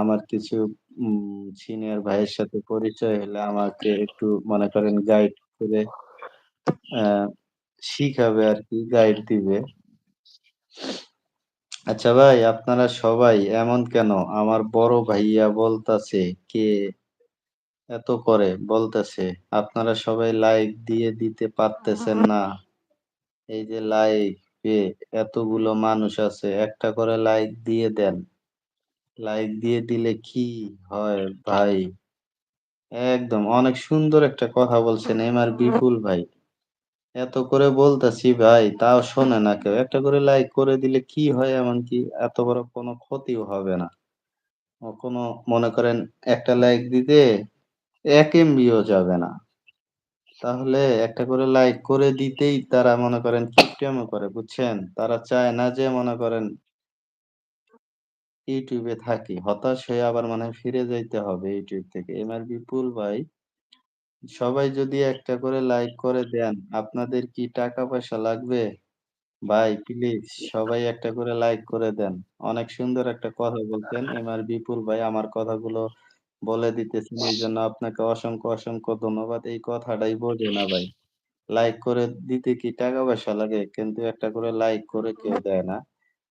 আমার কিছু সিনিয়র ভাইয়ের সাথে পরিচয় হলে আমাকে একটু মনে করেন গাইড করে শিখাবে আরকি, গাইড দিবে। আচ্ছা ভাই, আপনারা সবাই এমন কেন? আমার বড় ভাইয়া বলতাছে, কে এত করে বলতেছে, আপনারা সবাই লাইক দিয়ে দিতে পারতেছেন না। এই যে লাইক এতগুলো মানুষ আছে, একটা করে লাইক দিয়ে দেন। লাইক দিয়ে দিলে কি হয় ভাই? একদম অনেক সুন্দর একটা কথা বলছেন এম আর বিপুল ভাই। এত করে বলতেছি ভাই, তাও শোনে না কেউ। একটা করে লাইক করে দিলে কি হয় এমনকি এত বড় কোনো ক্ষতিও হবে না। কোনো মনে করেন একটা লাইক দিতে ১ এমবিও যাবে না। তাহলে একটা করে লাইক করে দিতেই তারা মনে করেন করে, বুঝছেন? তারা চায় না যে মনে করেন এ থাকি। হতাশ হয়ে আবার মনে ফিরে যাইতে হবে YouTube থেকে। এমআর বিপুল ভাই, সবাই যদি একটা করে লাইক করে দেন, আপনাদের কি টাকা পয়সা লাগবে? ভাই প্লিজ সবাই একটা করে লাইক করে দেন। অনেক সুন্দর একটা কথা বলছেন এমআর বিপুল ভাই। আমার কথাগুলো বলে দিতেছেন এই জন্য আপনাকে অসংখ্য, অসংখ্য ধন্যবাদ। এই কথাটাই বোঝে না ভাই। লাইক করে দিতে কি টাকা পয়সা লাগে? কিন্তু একটা করে লাইক করে কেউ দেয় না।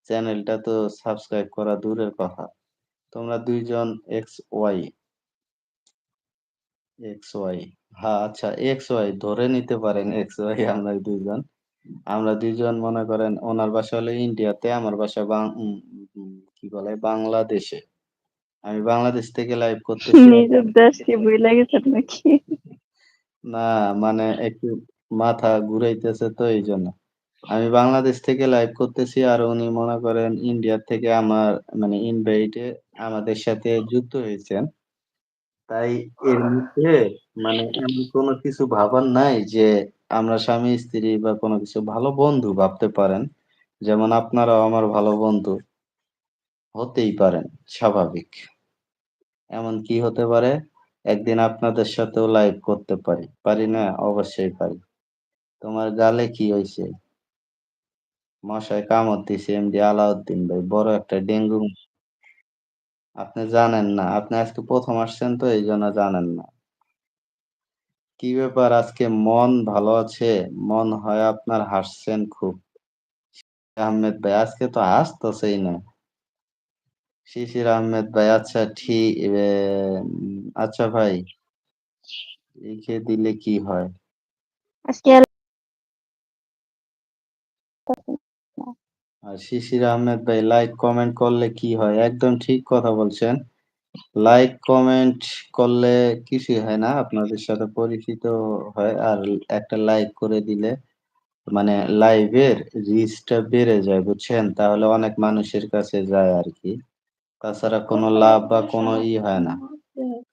চ্যানেলটা তো সাবস্ক্রাইব করা দূরের কথা। তোমরা ২ জন XY XY হ্যাঁ, আচ্ছা XY ধরে নিতে পারেন XY আমরা ২ জন। আমরা ২ জন মনে করেন ওনার বাসা হলো ইন্ডিয়াতে, আমার বাসা কি বলে বাংলাদেশে। আমি বাংলাদেশ থেকে লাইভ করতেছি নিজের দেশকে ভুইলা গেছেন নাকি? না মানে একটু মাথা ঘুরাইতেছে তো এইজন্য। আমি বাংলাদেশ থেকে লাইভ করতেছি আর উনি মনে করেন ইন্ডিয়া থেকে আমার মানে ইনভাইটে আমাদের সাথে যুক্ত হয়েছেন। তাই এর মধ্যে মানে এমন কোনো কিছু ভাবার নাই যে আমরা স্বামী-স্ত্রী বা কোনো কিছু ভালো বন্ধু ভাবতে পারেন। যেমন আপনারাও আমার ভালো বন্ধু। হতেই পারেন, স্বাভাবিক। এমন কি হতে পারে? একদিন আপনাদের সাথেও লাইভ করতে পারি। পারি না? অবশ্যই পারি। তোমার গালে কি হইছে? মশায় কামড় দিছে এমডি আলাউদ্দিন ভাই। বড় একটা ডেঙ্গু আপনি জানেন না। আপনি আজকে প্রথম আসছেন তো এইজন্য জানেন না। কি ব্যাপার, আজকে মন ভালো আছে? মন হয় আপনার হাসছেন খুব। আহমেদ ভাই, আজকে তো হাসতেছেই না। শিশির আহমেদ ভাই আচ্ছা ঠিক আচ্ছা ভাই। লিখে দিলে কি হয়? আজকে আর শিশির আহমেদ ভাই লাইক কমেন্ট করলে কি হয়? একদম ঠিক কথা বলছেন। লাইক কমেন্ট করলে কিছুই হয় না। আপনাদের সাথে পরিচিত হয়। আর একটা লাইক করে দিলে মানে লাইভের রিচটা বেড়ে যায়, বুঝছেন? তাহলে অনেক মানুষের কাছে যায় আর কি তাছাড়া কোনো লাভ বা কোনো ই হয় না।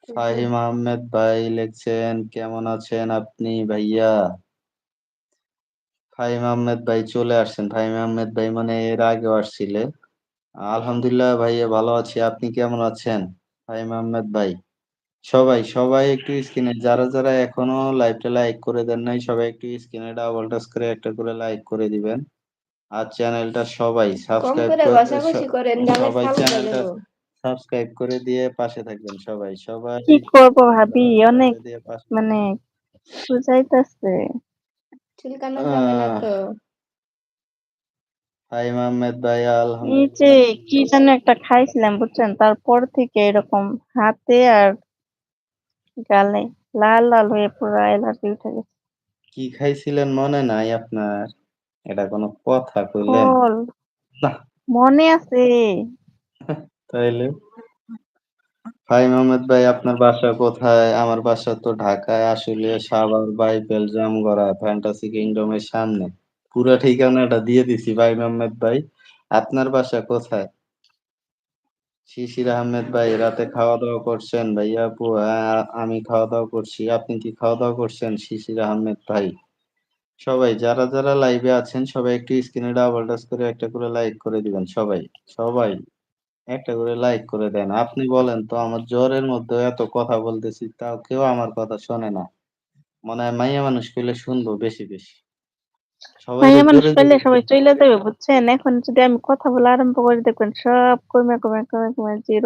ফাহিম আহমেদ ভাই লিখছেন, "কেমন আছেন আপনি ভাইয়া?" ফাহিম আহমেদ ভাই চলে আসছেন। ফাহিম আহমেদ ভাই মানে এর আগেও আসছিলে। আলহামদুলিল্লাহ ভাইয়া ভালো আছি। আপনি কেমন আছেন? ফাহিম আহমেদ ভাই। সবাই, সবাই একটু স্ক্রিনে যারা, যারা এখনও লাইভটা লাইক করে দেন নাই সবাই একটু স্ক্রিনে ডাবল টাচ করে একটা করে লাইক করে দিবেন। আর চ্যানেলটা সবাই সাবস্ক্রাইব করে সবাই চ্যানেলটা সাবস্ক্রাইব করে দিয়ে পাশে থাকবেন সবাই। সবাই কি করব ভাবি অনেক মানে খুঁজাইতেছে। চুলকানো যাবে না তো? আহমেদ ভাই এই যে কি যেন একটা খাইছিলাম বুঝছেন? তারপর থেকে এরকম হাতে আর গালে লাল, লাল হয়ে পুরো এলার্জি উঠে গেছে। কি খাইছিলেন মনে নাই আপনার? এটা কোনো কথা কইলেন? মনে আছে। তাইলে? ফাহিম আহমেদ ভাই আপনার বাসা কোথায়? আমার বাসা তো ঢাকায় আশুলিয়া, সাভার, বাইপাল, জামগড়া, ফ্যান্টাসি কিংডমের সামনে। পুরা ঠিকানাটা দিয়ে দিছি ফাহিম আহমেদ ভাই। আপনার বাসা কোথায়? শিশির আহমেদ ভাই রাতে খাওয়া-দাওয়া করছেন? ভাইয়া আপু আমি খাওয়া-দাওয়া করছি। আপনি কি খাওয়া-দাওয়া করছেন? শিশির আহমেদ ভাই। সবাই যারা, যারা লাইভে আছেন সবাই একটু স্ক্রিনে ডাবল টাচ করে একটা করে লাইক করে দিবেন সবাই। সবাই একটা করে লাইক করে দেন। আপনি বলেন তো আমার জ্বরের মধ্যে এত কথা বলতেছি তাও কেউ আমার কথা শোনে না। মনে হয় মাইয়া মানুষ পেলে শুনব বেশি, বেশি। মাইয়া মানুষ পেলে সবাই চলে যাবে বুঝছেন? এখন যদি আমি কথা বলা আরম্ভ করে দেখবেন সব কমে কমে কমে কমে জিরো